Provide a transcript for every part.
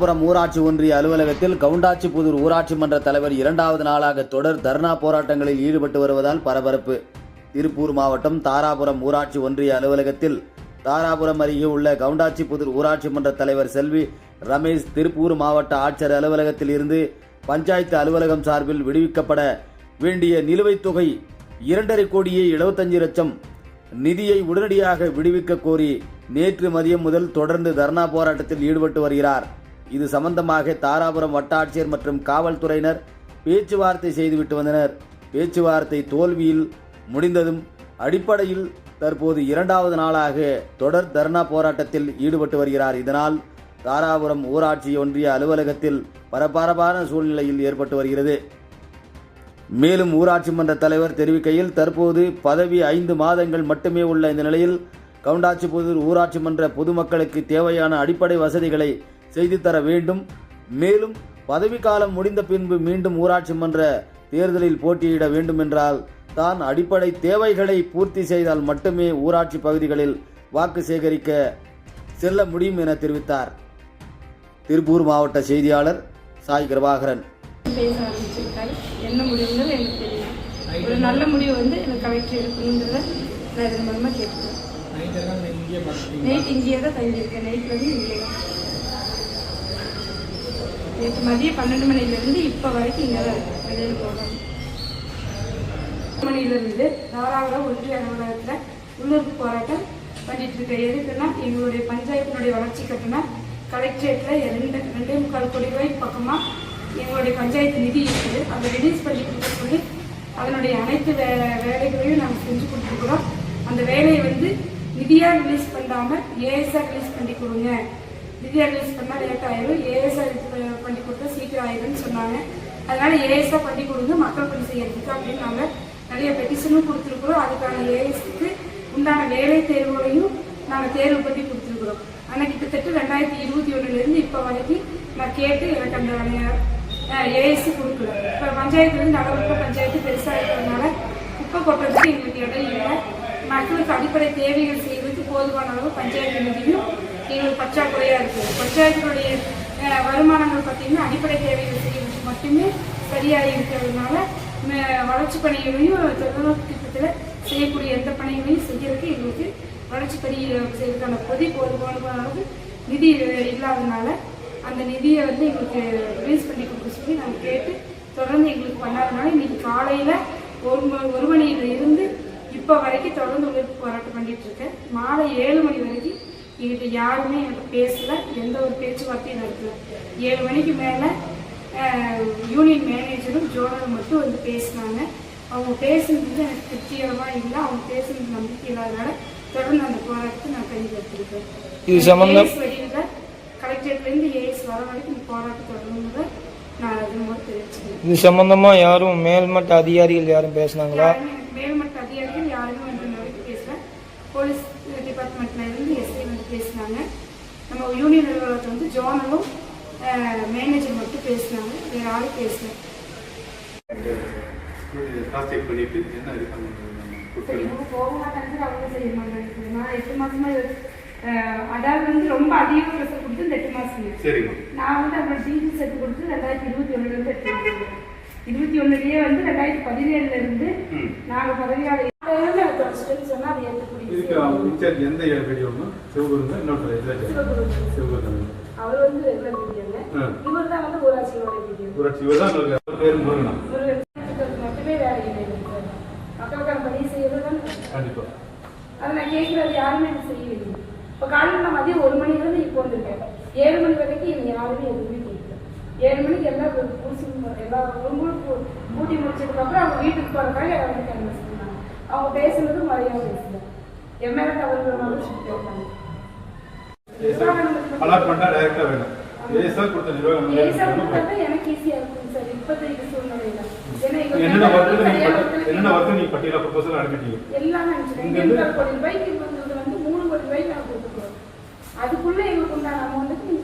தாராபுரம் ஊராட்சி ஒன்றிய அலுவலகத்தில் கவுண்டாச்சிபுதூர் ஊராட்சி மன்ற தலைவர் இரண்டாவது நாளாக தொடர் தர்ணா போராட்டங்களில் ஈடுபட்டு வருவதால் பரபரப்பு. திருப்பூர் மாவட்டம் தாராபுரம் ஊராட்சி ஒன்றிய அலுவலகத்தில் தாராபுரம் அருகே உள்ள கவுண்டாச்சிபுதூர் ஊராட்சி மன்ற தலைவர் செல்வி ரமேஷ் திருப்பூர் மாவட்ட ஆட்சியர் அலுவலகத்தில் இருந்து பஞ்சாயத்து அலுவலகம் சார்பில் விடுவிக்கப்பட வேண்டிய நிலுவைத் தொகை இரண்டரை கோடியே எழுபத்தஞ்சு லட்சம். நிதியை உடனடியாக விடுவிக்க கோரி நேற்று மதியம் முதல் தொடர்ந்து தர்ணா போராட்டத்தில் ஈடுபட்டு வருகிறார். இது சம்பந்தமாக தாராபுரம் வட்டாட்சியர் மற்றும் காவல்துறையினர் பேச்சுவார்த்தை செய்துவிட்டு வந்தனர். பேச்சுவார்த்தை தோல்வியில் முடிந்ததும் அடிப்படையில் தற்போது இரண்டாவது நாளாக தொடர் தர்ணா போராட்டத்தில் ஈடுபட்டு வருகிறார். இதனால் தாராபுரம் ஊராட்சி ஒன்றிய அலுவலகத்தில் பரபரப்பான சூழ்நிலையில் ஏற்பட்டு வருகிறது. மேலும் ஊராட்சி மன்ற தலைவர் தெரிவிக்கையில் தற்போது பதவி ஐந்து மாதங்கள் மட்டுமே உள்ள இந்த நிலையில் கவுண்டாச்சிபுதூர் ஊராட்சி மன்ற பொதுமக்களுக்கு தேவையான அடிப்படை வசதிகளை செய்து தர வேண்டும். மேலும் பதவிக்காலம் முடிந்த பின்பு மீண்டும் ஊராட்சி மன்ற தேர்தலில் போட்டியிட வேண்டும் என்றால் தான் அடிப்படை தேவைகளை பூர்த்தி செய்தால் மட்டுமே ஊராட்சி பகுதிகளில் வாக்கு சேகரிக்க செல்ல முடியும் என தெரிவித்தார். திருப்பூர் மாவட்ட செய்தியாளர் சாய் கிருபாகரன். பேச ஆரம்பிச்சிருக்காரு. என்ன முடிவுங்கிறது எனக்கு தெரியும் ஒரு நல்ல முடிவு வந்து எனக்கு கலெக்டர் எடுக்கணுங்கிறத நான் இதன் மூலமாக கேட்குறேன் நைட் இங்கேயே தான் தங்கியிருக்கேன். நைட் வந்து இங்கே நேற்று மதியம் பன்னெண்டு மணிலேருந்து இப்போ வரைக்கும் இங்கே தான் இருக்கேன் வெளியில் போகணும். மணியிலிருந்து தாராபுரம் ஒன்றிய அலுவலகத்தில் உள்ளூர் போராட்டம் பண்ணிட்டு இருக்கேன் எதுக்குன்னா எங்களுடைய பஞ்சாயத்தினுடைய வளர்ச்சி கட்டினா கலெக்டரேட்டில் ரெண்டு ரெண்டே முக்கால் கோடி ரூபாய் பக்கமாக எங்களுடைய பஞ்சாயத்து நிதி இருக்குது. அதை ரிலீஸ் பண்ணி கொடுக்க சொல்லி அதனுடைய அனைத்து வே வேலைகளையும் நாங்கள் செஞ்சு கொடுத்துருக்குறோம். அந்த வேலையை வந்து நிதியாக ரிலீஸ் பண்ணாமல் ஏஎஸ்ஆர் ரிலீஸ் பண்ணி கொடுங்க. திடீர்னு ரிலீஸ் பண்ணால் லேட் ஆயிரும். ஏஎஸ்ஆர் பண்ணி கொடுத்தா சீக்கிரம் ஆயிரும்னு சொன்னாங்க. அதனால ஏஎஸ்ஆர் பண்ணி கொடுங்க. மக்கள் பணி செய்யறதுக்கு அப்படின்னு நாங்கள் நிறைய பெட்டிஷனும் கொடுத்துருக்குறோம். அதுக்கான ஏஎஸ்க்கு உண்டான வேலை தேர்வுகளையும் நாங்கள் தேர்வு பண்ணி கொடுத்துருக்குறோம். ஆனால் கிட்டத்தட்ட ரெண்டாயிரத்தி இருபத்தி ஒன்றுலேருந்து இப்போ வரைக்கும் நான் கேட்டு எனக்கு அந்த ஏஎஸ்சி கொடுக்கல. இப்போ பஞ்சாயத்துலேருந்து வந்து நகர்ப்புற பஞ்சாயத்து பெருசாக இருக்கிறதுனால குப்பை கொட்டுறதுக்கு எங்களுக்கு இடம் இல்லை. மக்களுக்கு அடிப்படை தேவைகள் செய்வதற்கு போதுமான அளவு பஞ்சாயத்து நிதியும் பற்றாக்குறையாக இருக்குது பஞ்சாயத்தினுடைய வருமானங்கள் பார்த்தீங்கன்னா அடிப்படை தேவைகள் செய்வதற்கு மட்டுமே சரியாக இருக்கிறதுனால வளர்ச்சி பணிகளையும் தொழில்நுட்ப திட்டத்தில் செய்யக்கூடிய எந்த பணிகளையும் செய்யறதுக்கு எங்களுக்கு வளர்ச்சி பணி செய்வதற்கான பொதி போதுமான அளவு நிதி இல்லாததுனால அந்த நிதியை வந்து எங்களுக்கு ரிலீஸ் பண்ணி கொடுக்க சொல்லி நாங்கள் கேட்டு தொடர்ந்து எங்களுக்கு பண்ணாதனால இன்னைக்கு காலையில் ஒரு ஒரு மணியில் இருந்து இப்போ வரைக்கும் தொடர்ந்து உழைப்பு போராட்டம் பண்ணிகிட்ருக்கேன் இருக்கேன். மாலை ஏழு மணி வரைக்கும் எங்கிட்ட யாருமே எனக்கு பேசல. எந்த ஒரு பேச்சுவார்த்தையும் நடக்கல ஏழு மணிக்கு மேலே யூனியன் மேனேஜரும் ஜோனரும் மட்டும் வந்து பேசினாங்க. அவங்க பேசுனது எனக்கு திருப்திகரமாக இல்லை அவங்க பேசுனது நம்பிக்கை இல்லாதனால தொடர்ந்து அந்த போராட்டத்தை நான் கையில் எடுத்திருக்கேன் இது சம்பந்தம் கலெக்டரேட்லேருந்து ஏஎஸ் வர வரைக்கும் இந்த போராட்டம் தொடர்ந்து நான் அது மூலம் தெரிவிச்சுக்கிறேன். இது சம்பந்தமா யாரும் மேல்மட்ட அதிகாரிகள் யாரும் பேசுனாங்களா யாருமே எனக்கு மேல்மட்ட அதிகாரிகள் யாருமே வந்து இந்த வரைக்கும் பேசல போலீஸ் டிபார்ட்மெண்ட்ல இருந்து எஸ்ஐ வந்து பேசினாங்க. நம்ம யூனியன் அலுவலகத்தை வந்து ஜோனலும் மேனேஜர் மட்டும் பேசினாங்க. வேற யாரும் பேசல. போக மாட்டாங்க அவங்க செய்ய மாட்டாங்க நான் எட்டு மாசமா அதாவது வந்து ரொம்ப அதிக ப்ரெஷர் கொடுத்து இந்த எட்டு மாசம். நான் வந்து அப்புறம் டீச்சர் செட் கொடுத்து ரெண்டாயிரத்தி இருபத்தி ஒண்ணுல இருந்து எடுத்து இருபத்தி ஒண்ணுலயே வந்து ரெண்டாயிரத்தி பதினேழுல இருந்து ம். இன்சார்ஜ் எந்த வீடியோன்னு சிவகுருங்க இன்னொரு இதில் சிவகுரு. சிவகுரு அவர் வந்து ரெகுலர் வீடியோங்க ஆ. இவர் தான் வந்து ஊராட்சியோட வீடியோ ஊராட்சி இவர் தான் உங்களுக்கு அவர் பேர் முருகனா? முருகன். மட்டுமே வேலை இல்லை. மக்களுக்கான பணி செய்யறது தான் கண்டிப்பா. அதை நான் கேட்கறது யாருமே எனக்கு செய்யலைங்க இப்போ காலையில் நான் மதியம் ஒரு மணிலேருந்து இப்போ வந்திருக்கேன். ஏழு மணி வரைக்கும் எனக்கு யாருமே எதுவுமே கேட்கல. ஏழு மணிக்கு எல்லாம் பூசி எல்லா ரூமும் முடிச்சதுக்கப்புறம் அவங்க வீட்டுக்கு போகிறக்காக எல்லாரும் பண்ணாங்க அவங்க பேசுனது மழையாக பேசல சுற்றி போட்டாங்க அலாட்மெண்ட்டா டைரக்டா வேணும். ஏஎஸ்ஆர் கொடுத்த நிர்வாகம் எனக்கு ஈஸியாக இருக்கும் சார். இப்போதைக்கு சூழ்நிலையில. என்னென்ன ஒர்க்கு நீங்க சரியா பட்டி- ஒருத்தருக்கு என்னென்ன ஒர்க்கு நீங்க பட்டியலா ப்ரொபோசல் அனுப்பிட்டீங்க எல்லாம் நினைச்சிட்டேன் இங்க ரெண்டு இருந்து- கோடி ரூபாய்க்கு வந்து மூணு கோடி ரூபாய்க்கு நான் கொடுத்துருக்கோம். அதுக்குள்ள எங்களுக்கு உண்டான அமௌண்ட்டுக்கு பண்ணி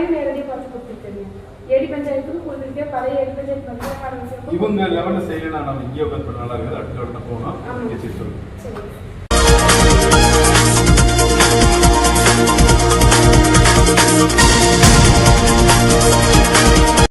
கரெக்டாகவே நேரடியாக பார்த்து கொடுத்துருக்கீங்க. ஏடி பஞ்சாயத்துக்கு கொடுத்துருக்கேன் பழைய ஏடி பஞ்சாயத்து பஞ்சாயத்து இவங்க லெவலில் செய்யலாம் நம்ம இங்கே உட்காந்து நல்லா இருக்குது. அடுத்த சொல்லுங்க. சரி.